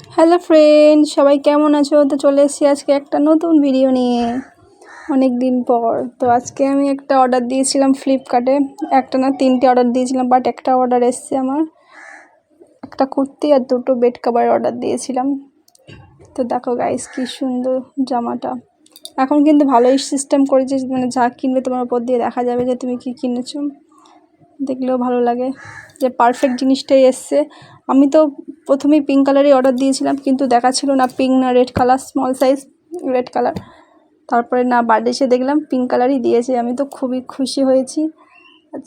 Hello friend সবাই কেমন আছো? তো চলে এসেছি আজকে একটা নতুন ভিডিও নিয়ে। অনেক দিন পর। তো আজকে আমি একটা অর্ডার দিয়েছিলাম ফ্লিপকার্টে একটা না তিনটে অর্ডার দিয়েছিলাম বাট একটা অর্ডার এসছে আমার। একটা কুর্তি আর দুটো বেড কাভার অর্ডার দিয়েছিলাম। তো দেখো গাইস কি সুন্দর জামাটা। এখন কিন্তু ভালোই সিস্টেম করেছে মানে যা কিনবে তোমার উপর দিয়ে দেখা যাবে যে তুমি কি কিনেছো। দেখলেও ভালো লাগে। যে পারফেক্ট জিনিসটাই এসছে। আমি তো প্রথমেই পিঙ্ক কালারই অর্ডার দিয়েছিলাম, কিন্তু দেখা ছিল না পিঙ্ক না red colour small size red colour তারপরে না বার্থডে এসে দেখলাম পিঙ্ক কালারই দিয়েছে, আমি তো খুবই খুশি হয়েছি।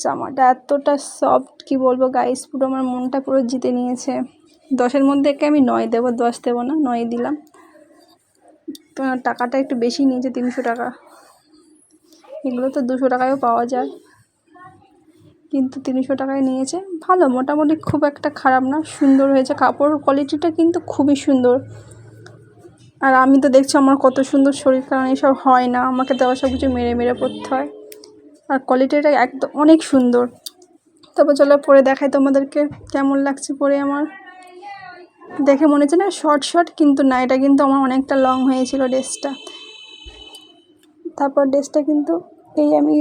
জামাটা এতটা সফট কি বলব গাইস পুরো আমার মনটা পুরো জিতে নিয়েছে। দশের মধ্যে একে আমি নয় দেবো, দশ দেবো না, নয় দিলাম। তো টাকাটা একটু বেশি নিয়েছে, তিনশো টাকা। এগুলো তো দুশো টাকায়ও পাওয়া যায়। কিন্তু তিনশো টাকায় নিয়েছে। ভালো, মোটামুটি খুব একটা খারাপ না, সুন্দর হয়েছে। কাপড় কোয়ালিটিটা কিন্তু খুবই সুন্দর। আর আমি তো দেখছি আমার কত সুন্দর শরীর, কারণ এসব হয় না। আমাকে দেওয়া সব কিছু মেরে মেরে পড়তে হয়। আর কোয়ালিটিটা একদম অনেক সুন্দর। তারপর চলো পরে দেখাই তোমাদেরকে কেমন লাগছে পরে আমার। দেখে মনে হচ্ছে না শর্ট শর্ট কিন্তু না, এটা কিন্তু আমার অনেকটা লং হয়েছিল ড্রেসটা তারপর ড্রেসটা কিন্তু এই আমি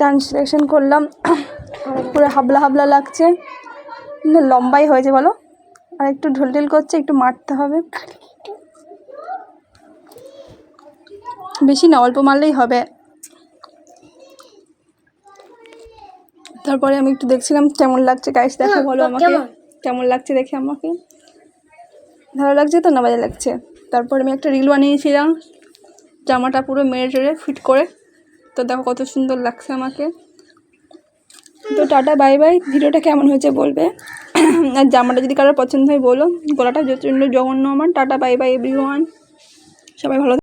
ট্রান্সলেশন করলাম। পুরো হাবলা হাবলা লাগছে। লম্বাই হয়েছে বলো। আর একটু ঢিল করছে একটু মারতে হবে। বেশি না অল্প মারলেই হবে। তারপরে আমি একটু দেখছিলাম কেমন লাগছে। গাইস দেখো বলো আমাকে। কেমন? লাগছে দেখে আমাকে। ভালো লাগছে তো না? বাজে লাগছে। তারপরে আমি একটা রিল বানিয়েছিলাম। জামাটা পুরো মেরে টেরে ফিট করে। তো দেখো কত সুন্দর লাগছে আমাকে। তো টাটা, বাই বাই। ভিডিওটা কেমন হয়েছে বলবে? আর জামাটা যদি কারোর পছন্দ হয় বলো। গলাটা প্রচণ্ড জঘন্য আমার। টাটা, বাই বাই এভরি সবাই ভালো